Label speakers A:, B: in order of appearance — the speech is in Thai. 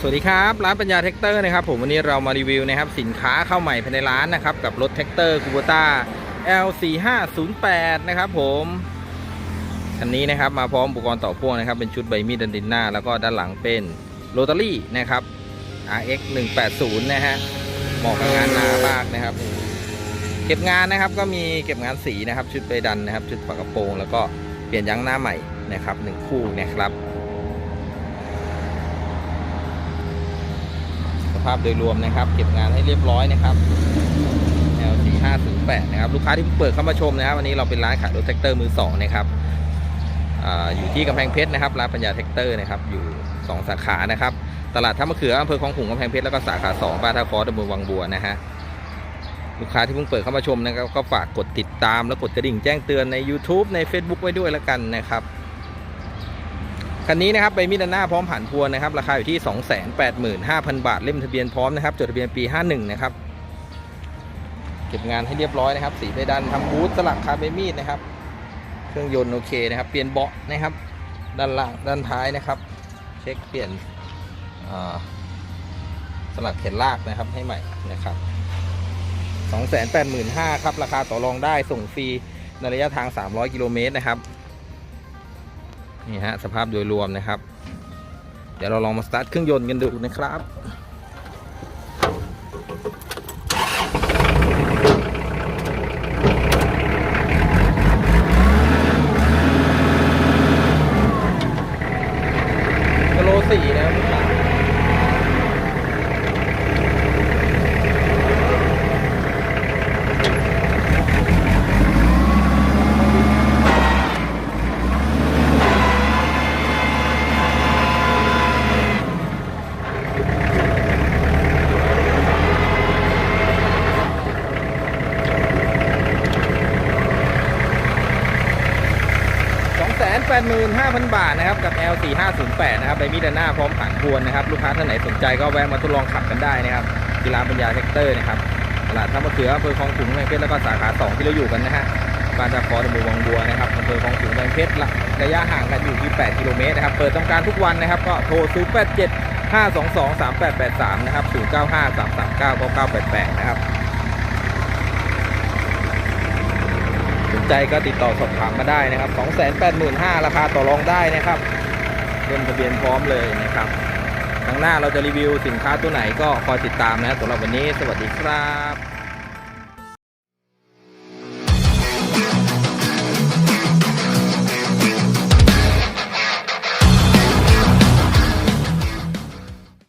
A: สวัสดีครับ ร้านปัญญาแท็กเตอร์นะครับผมวันนี้เรามารีวิวนะครับสินค้าเข้าใหม่ภายในร้านนะครับ กับรถแท็กเตอร์คูโบต้า L4508 นะครับผมคันนี้นะครับมาพร้อมอุปกรณ์ต่อพ่วงนะครับ เป็นชุดใบมีดดันดินหน้า แล้วก็ด้านหลังเป็นโรตารี่นะครับ RX 180นะฮะเหมาะกับงานหนามากนะครับ เก็บงานนะครับก็มีเก็บงานสีนะครับ ชุดใบดันนะครับ ชุดฝากระโปรง แล้วก็เปลี่ยนยางหน้าใหม่นะครับหนึ่งคู่นะครับ สภาพโดยรวมนะครับ เก็บงานให้เรียบร้อยนะครับ L4508 นะครับลูกค้าที่เพิ่งเปิดเข้ามาชมนะครับ วันนี้เราเป็นร้านขายรถแท็กเตอร์มือสองนะครับออยู่ที่กำแพงเพชรนะครับร้านปัญญาแท็กเตอร์นะครับอยู่ 2 สาขานะครับ ตลาดท่ามะเขืออำเภอคลองขุงกำแพงเพชรแล้วก็สาขา2บ้านท่าคอตำบลวังบัวนะฮะลูกค้าที่เพิ่งเปิดเข้ามาชมนะครับก็ฝากกดติดตามและกดกระดิ่งแจ้งเตือนใน YouTube ใน Facebook ไว้ด้วยแล้วกันนะครับ คันนี้นะครับใบมีดด้านหน้าพร้อมผ่านพวนนะครับ ราคาอยู่ที่ 285,000 บาท เล่มทะเบียนพร้อมนะครับ จดทะเบียนปี 51 นะครับ เก็บงานให้เรียบร้อยนะครับ สีใบดันทำบูธสลักคาร์บมีดนะครับ เครื่องยนต์โอเคนะครับ เปลี่ยนเบาะนะครับ ด้านล่างด้านท้ายนะครับ เช็คเปลี่ยนสลักเข็นลากนะครับให้ใหม่นะครับ 285,000ครับ ราคาต่อรองได้ส่งฟรีในระยะทาง 300 กิโลเมตรนะครับ นี่ฮะสภาพโดยรวมนะครับ เดี๋ยวเราลองมาสตาร์ทเครื่องยนต์กันดูนะครับกโลสี่นะครับ 85,000 บาทนะครับกับ L4508 นะครับใดมิเดน่าพร้อมผ่งนวนนะครับ ลูกค้าท่านไหนสนใจก็แวะมาทดลองขับกันได้นะครับกีฬาปัญญาเทคเตอร์นะครับตลาดท่ามะเขืออำเภอคลองขุงแมงเพชรแล้วก็สาขา 2 ที่เราอยู่กันนะฮะบานจากคอตำบลวังบัวนะครับอำเภอคลองขุงแมงเพชรระยะห่างกันอยู่ที่ 8 กิโลเมตรนะครับ เปิดทำการทุกวันนะครับ ก็โทร 087 522 3883 นะครับ 095 339 9988 นะครับ ใจก็ติดต่อสอบถามมาได้นะครับ 285,000ราคาต่อรองได้นะครับเล่มทะเบียนพร้อมเลยนะครับครั้งหน้าเราจะรีวิวสินค้าตัวไหนก็คอยติดตามนะสำหรับวันนี้ สวัสดีครับ